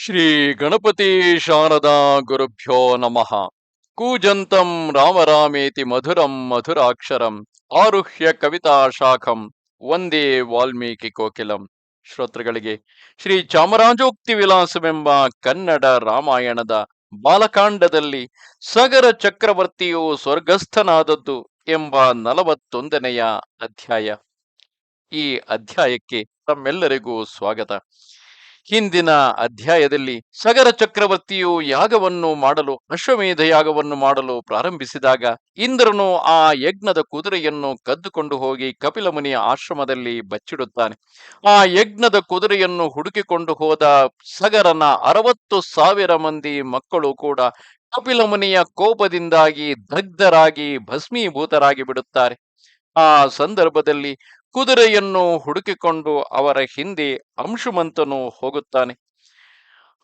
ಶ್ರೀ ಗಣಪತಿ ಶಾರದಾ ಗುರುಭ್ಯೋ ನಮಃ. ಕೂಜಂತಂ ರಾಮರಾಮೇತಿ ಮಧುರಂ ಮಧುರಾಕ್ಷರಂ ಆರುಹ್ಯ ಕವಿತಾ ಶಾಖಂ ಒಂದೇ ವಾಲ್ಮೀಕಿ ಕೋಕಿಲಂ. ಶ್ರೋತೃಗಳಿಗೆ ಶ್ರೀ ಚಾಮರಾಜೋಕ್ತಿ ವಿಲಾಸವೆಂಬ ಕನ್ನಡ ರಾಮಾಯಣದ ಬಾಲಕಾಂಡದಲ್ಲಿ ಸಗರ ಚಕ್ರವರ್ತಿಯು ಸ್ವರ್ಗಸ್ಥನಾದದ್ದು ಎಂಬ ನಲವತ್ತೊಂದನೆಯ ಅಧ್ಯಾಯ. ಈ ಅಧ್ಯಾಯಕ್ಕೆ ತಮ್ಮೆಲ್ಲರಿಗೂ ಸ್ವಾಗತ. ಹಿಂದಿನ ಅಧ್ಯಾಯದಲ್ಲಿ ಸಗರ ಚಕ್ರವರ್ತಿಯು ಯಾಗವನ್ನು ಮಾಡಲು, ಅಶ್ವಮೇಧ ಯಾಗವನ್ನು ಮಾಡಲು ಪ್ರಾರಂಭಿಸಿದಾಗ ಇಂದ್ರನು ಆ ಯಜ್ಞದ ಕುದುರೆಯನ್ನು ಕದ್ದುಕೊಂಡು ಹೋಗಿ ಕಪಿಲ ಮುನಿಯ ಆಶ್ರಮದಲ್ಲಿ ಬಚ್ಚಿಡುತ್ತಾನೆ. ಆ ಯಜ್ಞದ ಕುದುರೆಯನ್ನು ಹುಡುಕಿಕೊಂಡು ಹೋದ ಸಗರನ ಅರವತ್ತು ಸಾವಿರ ಮಂದಿ ಮಕ್ಕಳು ಕೂಡ ಕಪಿಲ ಮುನಿಯ ಕೋಪದಿಂದಾಗಿ ದಗ್ಧರಾಗಿ ಭಸ್ಮೀಭೂತರಾಗಿ ಬಿಡುತ್ತಾರೆ. ಆ ಸಂದರ್ಭದಲ್ಲಿ ಕುದುರೆಯನ್ನು ಹುಡುಕಿಕೊಂಡು ಅವರ ಹಿಂದೆ ಅಂಶುಮಂತನು ಹೋಗುತ್ತಾನೆ.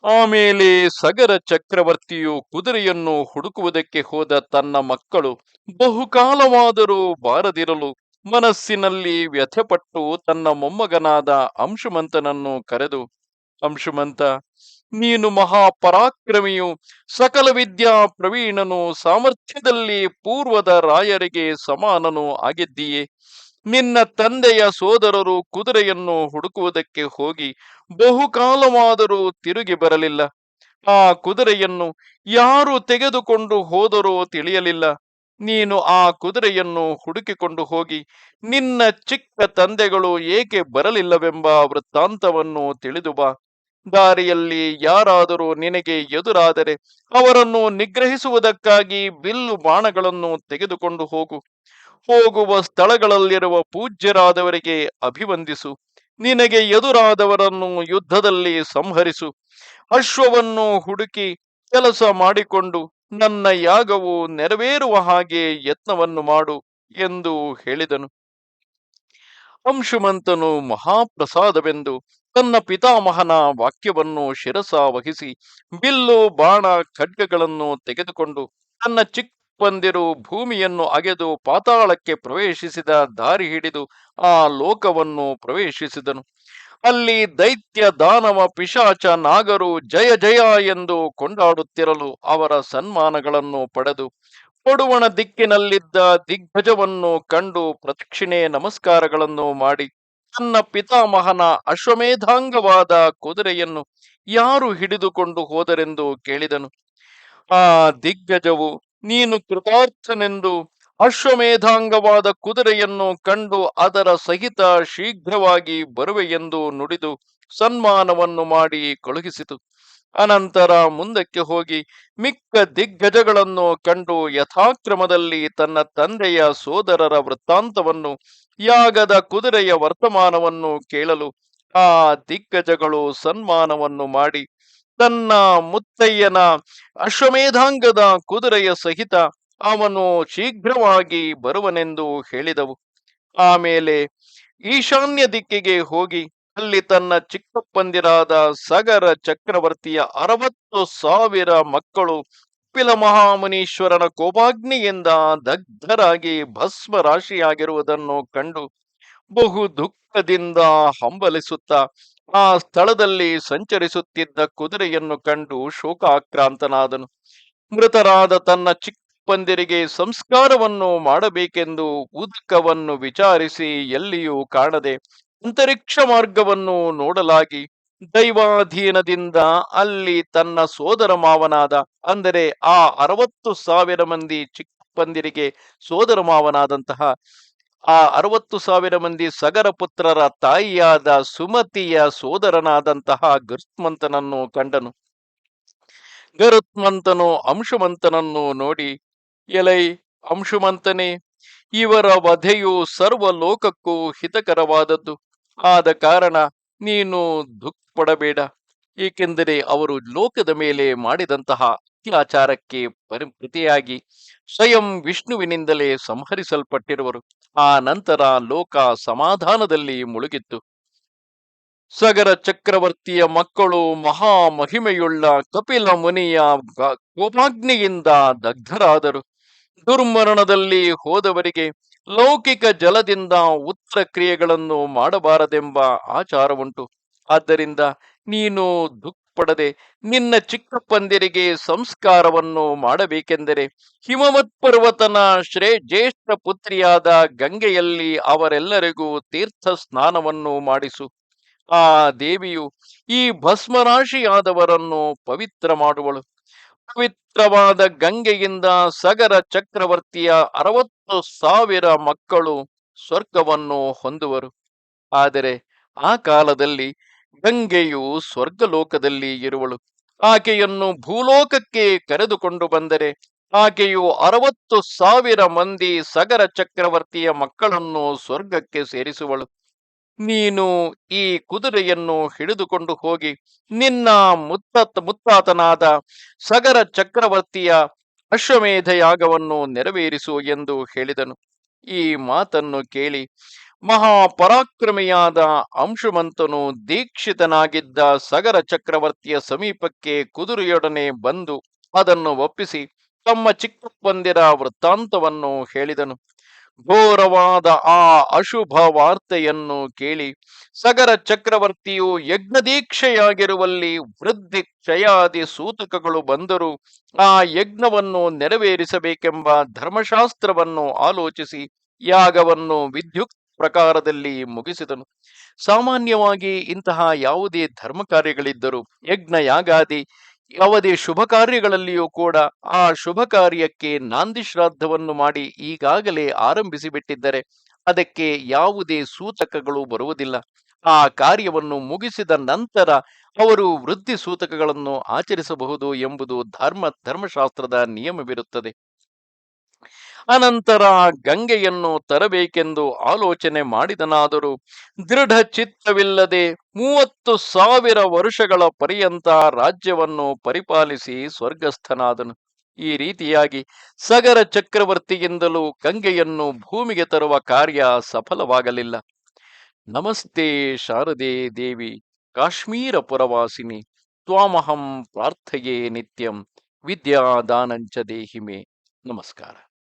ಆಮೇಲೆ ಸಗರ ಚಕ್ರವರ್ತಿಯು ಕುದುರೆಯನ್ನು ಹುಡುಕುವುದಕ್ಕೆ ಹೋದ ತನ್ನ ಮಕ್ಕಳು ಬಹುಕಾಲವಾದರೂ ಬಾರದಿರಲು ಮನಸ್ಸಿನಲ್ಲಿ ವ್ಯಥೆಪಟ್ಟು ತನ್ನ ಮೊಮ್ಮಗನಾದ ಅಂಶುಮಂತನನ್ನು ಕರೆದು, ಅಂಶುಮಂತ, ನೀನು ಮಹಾಪರಾಕ್ರಮಿಯು, ಸಕಲ ವಿದ್ಯಾ ಪ್ರವೀಣನು, ಸಾಮರ್ಥ್ಯದಲ್ಲಿ ಪೂರ್ವದ ರಾಯರಿಗೆ ಸಮಾನನು ಆಗಿದ್ದೀಯೇ. ನಿನ್ನ ತಂದೆಯ ಸೋದರರು ಕುದುರೆಯನ್ನು ಹುಡುಕುವುದಕ್ಕೆ ಹೋಗಿ ಬಹುಕಾಲವಾದರೂ ತಿರುಗಿ ಬರಲಿಲ್ಲ. ಆ ಕುದುರೆಯನ್ನು ಯಾರು ತೆಗೆದುಕೊಂಡು ಹೋದರೋ ತಿಳಿಯಲಿಲ್ಲ. ನೀನು ಆ ಕುದುರೆಯನ್ನು ಹುಡುಕಿಕೊಂಡು ಹೋಗಿ ನಿನ್ನ ಚಿಕ್ಕ ತಂದೆಗಳು ಏಕೆ ಬರಲಿಲ್ಲವೆಂಬ ವೃತ್ತಾಂತವನ್ನು ತಿಳಿದು ಬಾ. ದಾರಿಯಲ್ಲಿ ಯಾರಾದರೂ ನಿನಗೆ ಎದುರಾದರೆ ಅವರನ್ನು ನಿಗ್ರಹಿಸುವುದಕ್ಕಾಗಿ ಬಿಲ್ಲು ಬಾಣಗಳನ್ನು ತೆಗೆದುಕೊಂಡು ಹೋಗು. ಹೋಗುವ ಸ್ಥಳಗಳಲ್ಲಿರುವ ಪೂಜ್ಯರಾದವರಿಗೆ ಅಭಿವಂದಿಸು. ನಿನಗೆ ಎದುರಾದವರನ್ನು ಯುದ್ಧದಲ್ಲಿ ಸಂಹರಿಸು. ಅಶ್ವವನ್ನು ಹುಡುಕಿ ಕೆಲಸ ಮಾಡಿಕೊಂಡು ನನ್ನ ಯಾಗವು ನೆರವೇರುವ ಹಾಗೆ ಯತ್ನವನ್ನು ಮಾಡು ಎಂದು ಹೇಳಿದನು. ಅಂಶುಮಂತನು ಮಹಾಪ್ರಸಾದವೆಂದು ತನ್ನ ಪಿತಾಮಹನ ವಾಕ್ಯವನ್ನು ಶಿರಸ ವಹಿಸಿ ಬಿಲ್ಲು, ಬಾಣ, ಖಡ್ಗಗಳನ್ನು ತೆಗೆದುಕೊಂಡು ತನ್ನ ಚಿಕ್ಕ ಬಂದಿರು, ಭೂಮಿಯನ್ನು ಅಗೆದು ಪಾತಾಳಕ್ಕೆ ಪ್ರವೇಶಿಸಿದ ದಾರಿ ಹಿಡಿದು ಆ ಲೋಕವನ್ನು ಪ್ರವೇಶಿಸಿದನು. ಅಲ್ಲಿ ದೈತ್ಯ ದಾನವ ಪಿಶಾಚ ನಾಗರು ಜಯ ಜಯ ಎಂದು ಕೊಂಡಾಡುತ್ತಿರಲು ಅವರ ಸನ್ಮಾನಗಳನ್ನು ಪಡೆದು ಕೊಡುವಣ ದಿಕ್ಕಿನಲ್ಲಿದ್ದ ದಿಗ್ಗಜವನ್ನು ಕಂಡು ಪ್ರದಕ್ಷಿಣೆ ನಮಸ್ಕಾರಗಳನ್ನು ಮಾಡಿ, ತನ್ನ ಪಿತಾಮಹನ ಅಶ್ವಮೇಧಾಂಗವಾದ ಕುದುರೆಯನ್ನು ಯಾರು ಹಿಡಿದುಕೊಂಡು ಹೋದರೆಂದು ಕೇಳಿದನು. ಆ ದಿಗ್ಗಜವು ನೀನು ಕೃತಾರ್ಥನೆಂದು ಅಶ್ವಮೇಧಾಂಗವಾದ ಕುದುರೆಯನ್ನು ಕಂಡು ಅದರ ಸಹಿತ ಶೀಘ್ರವಾಗಿ ಬರುವೆಯೆಂದು ನುಡಿದು ಸನ್ಮಾನವನ್ನು ಮಾಡಿ ಕಳುಹಿಸಿತು. ಅನಂತರ ಮುಂದಕ್ಕೆ ಹೋಗಿ ಮಿಕ್ಕ ದಿಗ್ಗಜಗಳನ್ನು ಕಂಡು ಯಥಾಕ್ರಮದಲ್ಲಿ ತನ್ನ ತಂದೆಯ ಸೋದರರ ವೃತ್ತಾಂತವನ್ನು, ಯಾಗದ ಕುದುರೆಯ ವರ್ತಮಾನವನ್ನು ಕೇಳಲು ಆ ದಿಗ್ಗಜಗಳು ಸನ್ಮಾನವನ್ನು ಮಾಡಿ ತನ್ನ ಮುತ್ತಯ್ಯನ ಅಶ್ವಮೇಧಾಂಗದ ಕುದುರೆಯ ಸಹಿತ ಅವನು ಶೀಘ್ರವಾಗಿ ಬರುವನೆಂದು ಹೇಳಿದವು. ಆಮೇಲೆ ಈಶಾನ್ಯ ದಿಕ್ಕಿಗೆ ಹೋಗಿ ಅಲ್ಲಿ ತನ್ನ ಚಿಕ್ಕಪ್ಪಂದಿರಾದ ಸಗರ ಚಕ್ರವರ್ತಿಯ ಅರವತ್ತು ಸಾವಿರ ಮಕ್ಕಳು ಕಪಿಲ ಮಹಾಮುನೀಶ್ವರನ ಕೋಪಾಗ್ನಿಯಿಂದ ದಗ್ಧರಾಗಿ ಭಸ್ಮ ರಾಶಿಯಾಗಿರುವುದನ್ನು ಕಂಡು ಬಹು ದುಃಖದಿಂದ ಹಂಬಲಿಸುತ್ತ, ಆ ಸ್ಥಳದಲ್ಲಿ ಸಂಚರಿಸುತ್ತಿದ್ದ ಕುದುರೆಯನ್ನು ಕಂಡು ಶೋಕಾಕ್ರಾಂತನಾದನು. ಮೃತರಾದ ತನ್ನ ಚಿಕ್ಕಪ್ಪಂದಿರಿಗೆ ಸಂಸ್ಕಾರವನ್ನು ಮಾಡಬೇಕೆಂದು ಉದಕವನ್ನು ವಿಚಾರಿಸಿ ಎಲ್ಲಿಯೂ ಕಾಣದೆ ಅಂತರಿಕ್ಷ ಮಾರ್ಗವನ್ನು ನೋಡಲಾಗಿ, ದೈವಾಧೀನದಿಂದ ಅಲ್ಲಿ ತನ್ನ ಸೋದರ ಮಾವನಾದ, ಅಂದರೆ ಆ ಅರವತ್ತು ಸಾವಿರ ಮಂದಿ ಚಿಕ್ಕಪ್ಪಂದಿರಿಗೆ ಸೋದರ ಮಾವನಾದಂತಹ ಆ ಅರವತ್ತು ಸಾವಿರ ಮಂದಿ ಸಗರ ಪುತ್ರರ ತಾಯಿಯಾದ ಸುಮತಿಯ ಸೋದರನಾದಂತಹ ಗರುತ್ಮಂತನನ್ನು ಕಂಡನು. ಗರುತ್ಮಂತನು ಅಂಶುಮಂತನನ್ನು ನೋಡಿ, ಎಲೈ ಅಂಶುಮಂತನೇ, ಇವರ ವಧೆಯು ಸರ್ವ ಲೋಕಕ್ಕೂ ಹಿತಕರವಾದದ್ದು. ಆದ ಕಾರಣ ನೀನು ದುಃಖ ಪಡಬೇಡ ಏಕೆಂದರೆ ಅವರು ಲೋಕದ ಮೇಲೆ ಮಾಡಿದಂತಹ ಅತ್ಯಾಚಾರಕ್ಕೆ ಪರಿಪ್ರತಿಯಾಗಿ ಸ್ವಯಂ ವಿಷ್ಣುವಿನಿಂದಲೇ ಸಂಹರಿಸಲ್ಪಟ್ಟಿರುವರು. ಆ ನಂತರ ಲೋಕ ಸಮಾಧಾನದಲ್ಲಿ ಮುಳುಗಿತ್ತು. ಸಗರ ಚಕ್ರವರ್ತಿಯ ಮಕ್ಕಳು ಮಹಾ ಮಹಿಮೆಯುಳ್ಳ ಕಪಿಲ ಮುನಿಯ ಕೋಪಾಗ್ನಿಯಿಂದ ದಗ್ಧರಾದರು. ದುರ್ಮರಣದಲ್ಲಿ ಹೋದವರಿಗೆ ಲೌಕಿಕ ಜಲದಿಂದ ಉತ್ತರ ಕ್ರಿಯೆಗಳನ್ನು ಮಾಡಬಾರದೆಂಬ ಆಚಾರವುಂಟು. ಆದ್ದರಿಂದ ನೀನು ದುಃಖ ಪಡದೆ ನಿನ್ನ ಚಿಕ್ಕಪ್ಪಂದಿರಿಗೆ ಸಂಸ್ಕಾರವನ್ನು ಮಾಡಬೇಕೆಂದರೆ ಹಿಮವತ್ ಪರ್ವತನ ಶ್ರೇ ಜ್ಯೇಷ್ಠ ಪುತ್ರಿಯಾದ ಗಂಗೆಯಲ್ಲಿ ಅವರೆಲ್ಲರಿಗೂ ತೀರ್ಥ ಸ್ನಾನವನ್ನು ಮಾಡಿಸು. ಆ ದೇವಿಯು ಈ ಭಸ್ಮರಾಶಿಯಾದವರನ್ನು ಪವಿತ್ರ ಮಾಡುವಳು. ಪವಿತ್ರವಾದ ಗಂಗೆಯಿಂದ ಸಗರ ಚಕ್ರವರ್ತಿಯ ಅರವತ್ತು ಸಾವಿರ ಮಕ್ಕಳು ಸ್ವರ್ಗವನ್ನು ಹೊಂದುವರು. ಆದರೆ ಆ ಕಾಲದಲ್ಲಿ ಗಂಗೆಯು ಸ್ವರ್ಗಲೋಕದಲ್ಲಿ ಇರುವಳು. ಆಕೆಯನ್ನು ಭೂಲೋಕಕ್ಕೆ ಕರೆದುಕೊಂಡು ಬಂದರೆ ಆಕೆಯು ಅರವತ್ತು ಸಾವಿರ ಮಂದಿ ಸಗರ ಚಕ್ರವರ್ತಿಯ ಮಕ್ಕಳನ್ನು ಸ್ವರ್ಗಕ್ಕೆ ಸೇರಿಸುವಳು. ನೀನು ಈ ಕುದುರೆಯನ್ನು ಹಿಡಿದುಕೊಂಡು ಹೋಗಿ ನಿನ್ನ ಮುತ್ತ ಮುತ್ತಾತನಾದ ಸಗರ ಚಕ್ರವರ್ತಿಯ ಅಶ್ವಮೇಧ ಯಾಗವನ್ನು ನೆರವೇರಿಸು ಎಂದು ಹೇಳಿದನು. ಈ ಮಾತನ್ನು ಕೇಳಿ ಮಹಾಪರಾಕ್ರಮಿಯಾದ ಅಂಶುಮಂತನು ದೀಕ್ಷಿತನಾಗಿದ್ದ ಸಗರ ಚಕ್ರವರ್ತಿಯ ಸಮೀಪಕ್ಕೆ ಕುದುರೆಯೊಡನೆ ಬಂದು ಅದನ್ನು ಒಪ್ಪಿಸಿ ತಮ್ಮ ಚಿಕ್ಕಪ್ಪಂದಿರ ವೃತ್ತಾಂತವನ್ನು ಹೇಳಿದನು. ಘೋರವಾದ ಆ ಅಶುಭ ವಾರ್ತೆಯನ್ನು ಕೇಳಿ ಸಗರ ಚಕ್ರವರ್ತಿಯು ಯಜ್ಞದೀಕ್ಷೆಯಾಗಿರುವಲ್ಲಿ ವೃದ್ಧಿ ಕ್ಷಯಾದಿ ಸೂತಕಗಳು ಬಂದರೂ ಆ ಯಜ್ಞವನ್ನು ನೆರವೇರಿಸಬೇಕೆಂಬ ಧರ್ಮಶಾಸ್ತ್ರವನ್ನು ಆಲೋಚಿಸಿ ಯಾಗವನ್ನು ವಿದ್ಯುಕ್ತ ಪ್ರಕಾರದಲ್ಲಿ ಮುಗಿಸಿದನು. ಸಾಮಾನ್ಯವಾಗಿ ಇಂತಹ ಯಾವುದೇ ಧರ್ಮ ಕಾರ್ಯಗಳಿದ್ದರೂ ಯಜ್ಞ, ಯಾಗಾದಿ, ಯಾವುದೇ ಶುಭ ಕಾರ್ಯಗಳಲ್ಲಿಯೂ ಕೂಡ ಆ ಶುಭ ಕಾರ್ಯಕ್ಕೆ ನಾಂದಿ ಶ್ರಾದ್ದವನ್ನು ಮಾಡಿ ಈಗಾಗಲೇ ಆರಂಭಿಸಿಬಿಟ್ಟಿದ್ದರೆ ಅದಕ್ಕೆ ಯಾವುದೇ ಸೂತಕಗಳು ಬರುವುದಿಲ್ಲ. ಆ ಕಾರ್ಯವನ್ನು ಮುಗಿಸಿದ ನಂತರ ಅವರು ವೃದ್ಧಿ ಸೂತಕಗಳನ್ನು ಆಚರಿಸಬಹುದು ಎಂಬುದು ಧರ್ಮ, ಧರ್ಮಶಾಸ್ತ್ರದ ನಿಯಮವಿರುತ್ತದೆ. ಅನಂತರ ಗಂಗೆಯನ್ನು ತರಬೇಕೆಂದು ಆಲೋಚನೆ ಮಾಡಿದನಾದರೂ ದೃಢ ಚಿತ್ತವಿಲ್ಲದೆ ಮೂವತ್ತು ಸಾವಿರ ವರುಷಗಳ ಪರ್ಯಂತ ರಾಜ್ಯವನ್ನು ಪರಿಪಾಲಿಸಿ ಸ್ವರ್ಗಸ್ಥನಾದನು. ಈ ರೀತಿಯಾಗಿ ಸಗರ ಚಕ್ರವರ್ತಿಯಿಂದಲೂ ಗಂಗೆಯನ್ನು ಭೂಮಿಗೆ ತರುವ ಕಾರ್ಯ ಸಫಲವಾಗಲಿಲ್ಲ. ನಮಸ್ತೆ ಶಾರದೆ ದೇವಿ, ಕಾಶ್ಮೀರ ಪುರವಾಸಿನಿ, ತ್ವಾಮಹಂ ಪ್ರಾರ್ಥೆಯೇ ನಿತ್ಯಂ, ವಿದ್ಯಾದಾನಂಚ ದೇಹಿಮೆ. ನಮಸ್ಕಾರ.